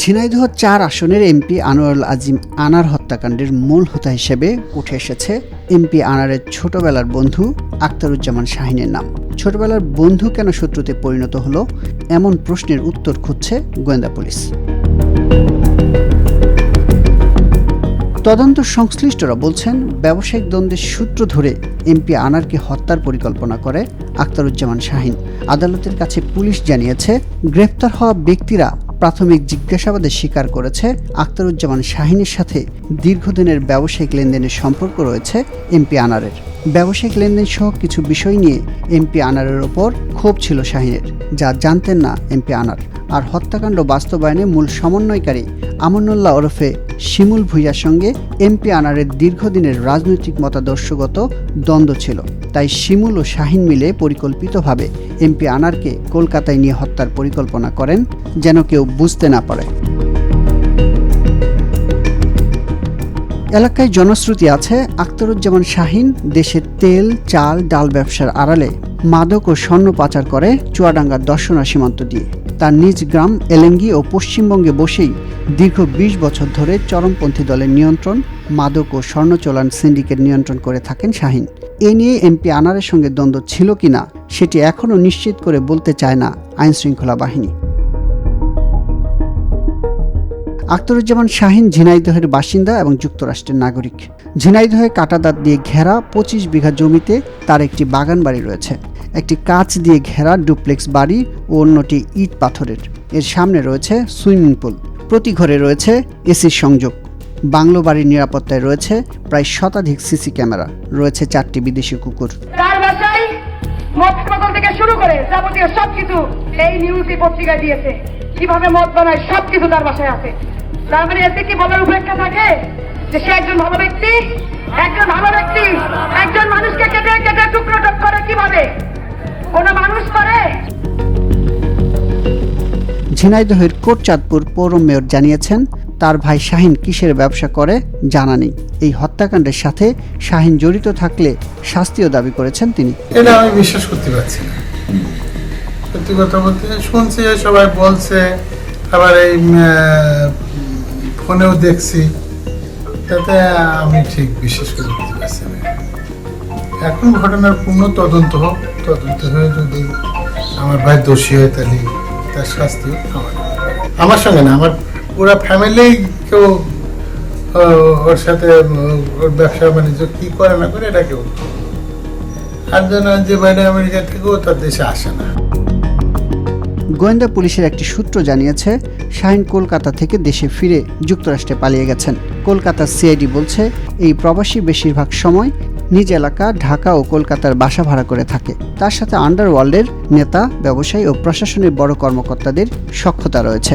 ঝিনাইদহ চার আসনের এমপি আনোয়ারুল আজিম আনার হত্যাকাণ্ডের মূল হোতা হিসেবে উঠে এসেছে এমপি আনারের ছোটবেলার বন্ধু আক্তারুজ্জামান শাহিনের নাম। ছোটবেলার বন্ধু কেন শত্রুতে পরিণত হলো এমন প্রশ্নের উত্তর খুঁজছে গোয়েন্দা পুলিশ। তদন্ত সংশ্লিষ্টরা বলছেন, ব্যবসায়িক দ্বন্দ্বের সূত্র ধরে এমপি আনারকে হত্যার পরিকল্পনা করে আক্তারুজ্জামান শাহিন। আদালতের কাছে পুলিশ জানিয়েছে, গ্রেপ্তার হওয়া ব্যক্তিরা প্রাথমিক জিজ্ঞাসাবাদে স্বীকার করেছে আক্তারুজ্জামান শাহিনের সাথে দীর্ঘদিনের ব্যবসায়িক লেনদেনের সম্পর্ক রয়েছে এমপি আনারের। ব্যবসায়িক লেনদেন সহ কিছু বিষয় নিয়ে এমপি আনারের ওপর ক্ষোভ ছিল শাহিনের, যা জানতেন না এমপি আনার। আর হত্যাকাণ্ড বাস্তবায়নে মূল সমন্বয়কারী আমনুল্লাহ ওরফে শিমুল ভুইয়ার সঙ্গে এমপি আনারের দীর্ঘদিনের রাজনৈতিক মতাদর্শগত দ্বন্দ্ব ছিল। তাই শিমুল ও শাহিন মিলে পরিকল্পিতভাবে এমপি আনারকে কলকাতায় নিয়ে হত্যার পরিকল্পনা করেন যেন কেউ বুঝতে না পারে। এলাকায় জনশ্রুতি আছে আখতারুজ্জামান শাহিন দেশের তেল, চাল, ডাল ব্যবসার আড়ালে মাদক ও স্বর্ণ পাচার করে চুয়াডাঙ্গার দর্শনা সীমান্ত দিয়ে। তার নিজ গ্রাম এলেঙ্গি ও পশ্চিমবঙ্গে বসেই দীর্ঘ বিশ বছর ধরে চরমপন্থী দলের নিয়ন্ত্রণ, মাদক ও স্বর্ণ চলান সিন্ডিকেট নিয়ন্ত্রণ করে থাকেন শাহিন। এ নিয়ে এমপি আনারের সঙ্গে দ্বন্দ্ব ছিল কিনা সেটি এখনও নিশ্চিত করে বলতে চায় না আইনশৃঙ্খলা বাহিনী। আখতারুজ্জামান শাহিন ঝিনাইদহের বাসিন্দা এবং যুক্তরাষ্ট্রের নাগরিক। ঝিনাইদহে কাটাদাঁত দিয়ে ঘেরা পঁচিশ বিঘা জমিতে তার একটি বাগান বাড়ি রয়েছে। একটি কাঁচ দিয়ে ঘেরা ডুপ্লেক্স বাড়ি ও অন্যটি ইট পাথরের। এর সামনে রয়েছে সুইমিং পুল। প্রতি ঘরে রয়েছে এসির সংযোগ। বাংলো বাড়ির নিরাপত্তায় রয়েছে প্রায় শতাধিক সিসি ক্যামেরা। রয়েছে চারটি বিদেশি কুকুর। মদ বোতল থেকে শুরু করে যাবতীয় সবকিছু এই নিউজে পত্রিকায় দিয়েছে। কীভাবে মদ বানায় সবকিছু তার বাসায় আছে। তার মানে এতে কি বলার উপেক্ষা থাকে? যে সে একজন ভালো ব্যক্তি, একজন ভালো ব্যক্তি, একজন মানুষকে কেটে কেটে টুকরো টুক করে কীভাবে? ঝিনাইদহের কোটচাঁদপুর পৌর মেয়র জানিয়েছেন, তার ভাই শাহিন কিসের ব্যবসা করে জানা নেই। এই হত্যাকাণ্ডের সাথে শাহিন জড়িত থাকলে শাস্তিও দাবি করেছেন তিনি। এটা আমি বিশ্বাস করতে পারছি না। সত্যি কথা বলতে শুনছি, সবাই বলছে, আবার এই ফোনেও দেখছি। তাতে আমি ঠিক বিশ্বাস করে করতে পারছি এখন ঘটনার পূর্ণ তদন্ত হোক, তদন্ত হয়ে যদি আমার ভাই দোষী হয় তাহলে তার শাস্তি। আমার সঙ্গে না, আমার পুরো ফ্যামিলি কেউ ওর সাথে ওর ব্যবসা বাণিজ্য কি করে না করে এটা কেউ আর যেন যে বাইরে আমেরিকা থেকেও তার দেশে আসে না। গোয়েন্দা পুলিশের একটি সূত্র জানিয়েছে, শাহিন কলকাতা থেকে দেশে ফিরে যুক্তরাষ্ট্রে পালিয়ে গেছেন। কলকাতার সিআইডি বলছে, এই প্রবাসী বেশিরভাগ সময় নিজ এলাকা, ঢাকা ও কলকাতার বাসা ভাড়া করে থাকে। তার সাথে আন্ডারওয়ার্ল্ডের নেতা, ব্যবসায়ী ও প্রশাসনের বড় কর্মকর্তাদের সক্ষতা রয়েছে।